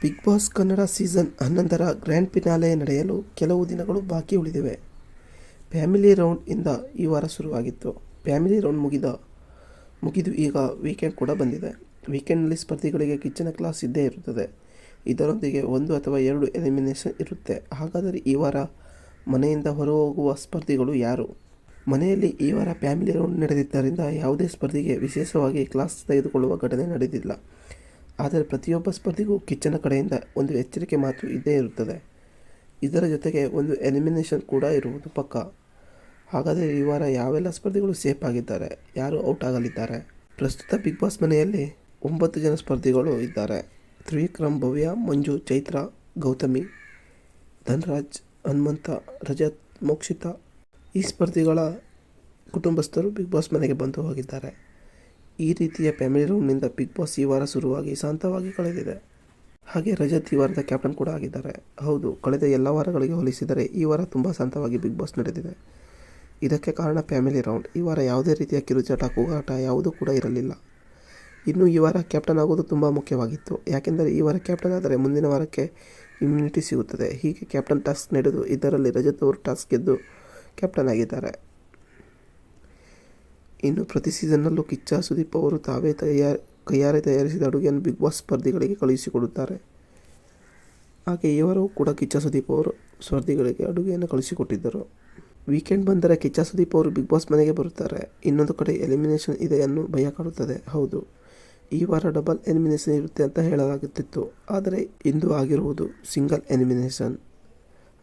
Big Boss Kannada season ಹನ್ನೊಂದರ grand finale ನಡೆಯಲು ಕೆಲವು ದಿನಗಳು ಬಾಕಿ ಉಳಿದಿವೆ. ಫ್ಯಾಮಿಲಿ ರೌಂಡ್ ಇಂದ ಈ ವಾರ ಶುರುವಾಗಿತ್ತು. ಫ್ಯಾಮಿಲಿ ರೌಂಡ್ ಮುಗಿದ, ಮುಗಿದು ಈಗ ವೀಕೆಂಡ್ ಕೂಡ ಬಂದಿದೆ. ವೀಕೆಂಡ್ನಲ್ಲಿ ಸ್ಪರ್ಧಿಗಳಿಗೆ ಕಿಚ್ಚನ ಕ್ಲಾಸ್ ಇದ್ದೇ ಇರುತ್ತದೆ. ಇದರೊಂದಿಗೆ ಒಂದು ಅಥವಾ ಎರಡು ಎಲಿಮಿನೇಷನ್ ಇರುತ್ತೆ. ಹಾಗಾದರೆ ಈ ವಾರ ಮನೆಯಿಂದ ಹೊರಹೋಗುವ ಸ್ಪರ್ಧಿಗಳು ಯಾರು? ಮನೆಯಲ್ಲಿ ಈ ವಾರ ಫ್ಯಾಮಿಲಿ ರೌಂಡ್ ನಡೆದಿದ್ದರಿಂದ ಯಾವುದೇ ಸ್ಪರ್ಧಿಗೆ ವಿಶೇಷವಾಗಿ ಕ್ಲಾಸ್ ತೆಗೆದುಕೊಳ್ಳುವ ಘಟನೆ ನಡೆದಿಲ್ಲ. ಆದರೆ ಪ್ರತಿಯೊಬ್ಬ ಸ್ಪರ್ಧಿಗೂ ಕಿಚ್ಚನ ಕಡೆಯಿಂದ ಒಂದು ಎಚ್ಚರಿಕೆ ಮಾತು ಇದ್ದೇ ಇರುತ್ತದೆ. ಇದರ ಜೊತೆಗೆ ಒಂದು ಎಲಿಮಿನೇಷನ್ ಕೂಡ ಇರುವುದು ಪಕ್ಕ. ಹಾಗಾದರೆ ಈ ವಾರ ಯಾವೆಲ್ಲ ಸ್ಪರ್ಧಿಗಳು ಸೇಫ್ ಆಗಿದ್ದಾರೆ? ಯಾರು ಔಟ್ ಆಗಲಿದ್ದಾರೆ? ಪ್ರಸ್ತುತ ಬಿಗ್ ಬಾಸ್ ಮನೆಯಲ್ಲಿ ಒಂಬತ್ತು ಜನ ಸ್ಪರ್ಧಿಗಳು ಇದ್ದಾರೆ. ತ್ರಿವಿಕ್ರಮ್, ಭವ್ಯ, ಮಂಜು, ಚೈತ್ರ, ಗೌತಮಿ, ಧನ್ರಾಜ್, ಹನುಮಂತ, ರಜತ್, ಮೋಕ್ಷಿತಾ ಈ ಸ್ಪರ್ಧಿಗಳ ಕುಟುಂಬಸ್ಥರು ಬಿಗ್ ಬಾಸ್ ಮನೆಗೆ ಬಂದು ಹೋಗಿದ್ದಾರೆ. ಈ ರೀತಿಯ ಫ್ಯಾಮಿಲಿ ರೂಮ್ನಿಂದ ಬಿಗ್ ಬಾಸ್ ಈ ವಾರ ಶುರುವಾಗಿ ಶಾಂತವಾಗಿ ಕಳೆದಿದೆ. ಹಾಗೆ ರಜತ್ ಈ ವಾರದ ಕ್ಯಾಪ್ಟನ್ ಕೂಡ ಆಗಿದ್ದಾರೆ. ಹೌದು, ಕಳೆದ ಎಲ್ಲ ವಾರಗಳಿಗೆ ಹೋಲಿಸಿದರೆ ಈ ವಾರ ತುಂಬ ಶಾಂತವಾಗಿ ಬಿಗ್ ಬಾಸ್ ನಡೆದಿದೆ. ಇದಕ್ಕೆ ಕಾರಣ ಫ್ಯಾಮಿಲಿ ರೌಂಡ್ ಈ ವಾರ ಯಾವುದೇ ರೀತಿಯ ಕಿರುಚಾಟ, ಕೂಗಾಟ ಯಾವುದೂ ಕೂಡ ಇರಲಿಲ್ಲ. ಇನ್ನು ಈ ವಾರ ಕ್ಯಾಪ್ಟನ್ ಆಗೋದು ತುಂಬ ಮುಖ್ಯವಾಗಿತ್ತು. ಯಾಕೆಂದರೆ ಈ ವಾರ ಕ್ಯಾಪ್ಟನ್ ಆದರೆ ಮುಂದಿನ ವಾರಕ್ಕೆ ಇಮ್ಯುನಿಟಿ ಸಿಗುತ್ತದೆ. ಹೀಗೆ ಕ್ಯಾಪ್ಟನ್ ಟಾಸ್ಕ್ ನಡೆದು ಇದರಲ್ಲಿ ರಜತ್ ಅವರು ಟಾಸ್ಕ್ ಗೆದ್ದು ಕ್ಯಾಪ್ಟನ್ ಆಗಿದ್ದಾರೆ. ಇನ್ನು ಪ್ರತಿ ಸೀಸನ್ನಲ್ಲೂ ಕಿಚ್ಚ ಸುದೀಪ್ ಅವರು ತಾವೇ ತಯಾರ, ಕೈಯಾರೆ ತಯಾರಿಸಿದ ಅಡುಗೆಯನ್ನು ಬಿಗ್ ಬಾಸ್ ಸ್ಪರ್ಧಿಗಳಿಗೆ ಕಳುಹಿಸಿಕೊಡುತ್ತಾರೆ. ಹಾಗೆ ಇವರು ಕೂಡ ಕಿಚ್ಚ ಸುದೀಪ್ ಅವರು ಸ್ಪರ್ಧಿಗಳಿಗೆ ಅಡುಗೆಯನ್ನು ಕಳುಹಿಸಿಕೊಟ್ಟಿದ್ದರು. ವೀಕೆಂಡ್ ಬಂದರೆ ಕಿಚ್ಚ ಸುದೀಪ್ ಅವರು ಬಿಗ್ ಬಾಸ್ ಮನೆಗೆ ಬರುತ್ತಾರೆ. ಇನ್ನೊಂದು ಕಡೆ ಎಲಿಮಿನೇಷನ್ ಇದೆ ಅನ್ನೋ ಭಯ ಕಾಡುತ್ತದೆ. ಹೌದು, ಈ ವಾರ ಡಬಲ್ ಎಲಿಮಿನೇಷನ್ ಇರುತ್ತೆ ಅಂತ ಹೇಳಲಾಗುತ್ತಿತ್ತು. ಆದರೆ ಇಂದು ಆಗಿರುವುದು ಸಿಂಗಲ್ ಎಲಿಮಿನೇಷನ್.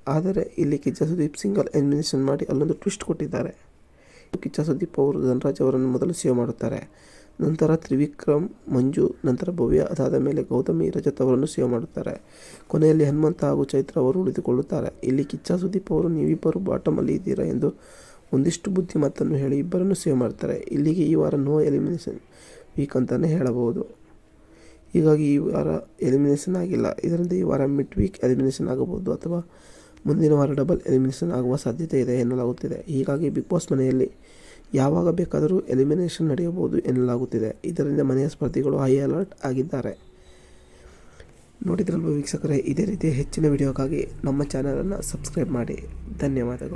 ಆದರೆ ಇಲ್ಲಿ ಕಿಚ್ಚ ಸುದೀಪ್ ಸಿಂಗಲ್ ಎಲಿಮಿನೇಷನ್ ಮಾಡಿ ಅಲ್ಲೊಂದು ಟ್ವಿಸ್ಟ್ ಕೊಟ್ಟಿದ್ದಾರೆ. ಕಿಚ್ಚ ಸುದೀಪ್ ಅವರು ಧನರಾಜ್ ಅವರನ್ನು ಮೊದಲು ಸೇವ್ ಮಾಡುತ್ತಾರೆ. ನಂತರ ತ್ರಿವಿಕ್ರಮ್, ಮಂಜು, ನಂತರ ಭವ್ಯ, ಅದಾದ ಮೇಲೆ ಗೌತಮಿ, ರಜತ್ ಅವರನ್ನು ಸೇವ್ ಮಾಡುತ್ತಾರೆ. ಕೊನೆಯಲ್ಲಿ ಹನುಮಂತ ಹಾಗೂ ಚೈತ್ರ ಅವರು ಉಳಿದುಕೊಳ್ಳುತ್ತಾರೆ. ಇಲ್ಲಿ ಕಿಚ್ಚ ಸುದೀಪ್ ಅವರು ನೀವಿಬ್ಬರು ಬಾಟಮಲ್ಲಿ ಇದ್ದೀರಾ ಎಂದು ಒಂದಿಷ್ಟು ಬುದ್ಧಿ ಮಾತನ್ನು ಹೇಳಿ ಇಬ್ಬರನ್ನು ಸೇವ್ ಮಾಡ್ತಾರೆ ಇಲ್ಲಿಗೆ ಈ ವಾರ ನೋ ಎಲಿಮಿನೇಷನ್ ವೀಕ್ ಅಂತಲೇ ಹೇಳಬಹುದು. ಹೀಗಾಗಿ ಈ ವಾರ ಎಲಿಮಿನೇಷನ್ ಆಗಿಲ್ಲ. ಇದರಿಂದ ಈ ವಾರ ಮಿಡ್ ವೀಕ್ ಎಲಿಮಿನೇಷನ್ ಆಗಬಹುದು ಅಥವಾ ಮುಂದಿನ ವಾರ ಡಬಲ್ ಎಲಿಮಿನೇಷನ್ ಆಗುವ ಸಾಧ್ಯತೆ ಇದೆ ಎನ್ನಲಾಗುತ್ತಿದೆ. ಹೀಗಾಗಿ ಬಿಗ್ ಬಾಸ್ ಮನೆಯಲ್ಲಿ ಯಾವಾಗ ಬೇಕಾದರೂ ಎಲಿಮಿನೇಷನ್ ನಡೆಯಬಹುದು ಎನ್ನಲಾಗುತ್ತಿದೆ. ಇದರಿಂದ ಮನೆಯ ಸ್ಪರ್ಧಿಗಳು ಹೈ ಅಲರ್ಟ್ ಆಗಿದ್ದಾರೆ. ನೋಡಿದ್ರಲ್ವ ವೀಕ್ಷಕರೇ, ಇದೇ ರೀತಿಯ ಹೆಚ್ಚಿನ ವಿಡಿಯೋಕ್ಕಾಗಿ ನಮ್ಮ ಚಾನಲನ್ನು ಸಬ್ಸ್ಕ್ರೈಬ್ ಮಾಡಿ. ಧನ್ಯವಾದಗಳು.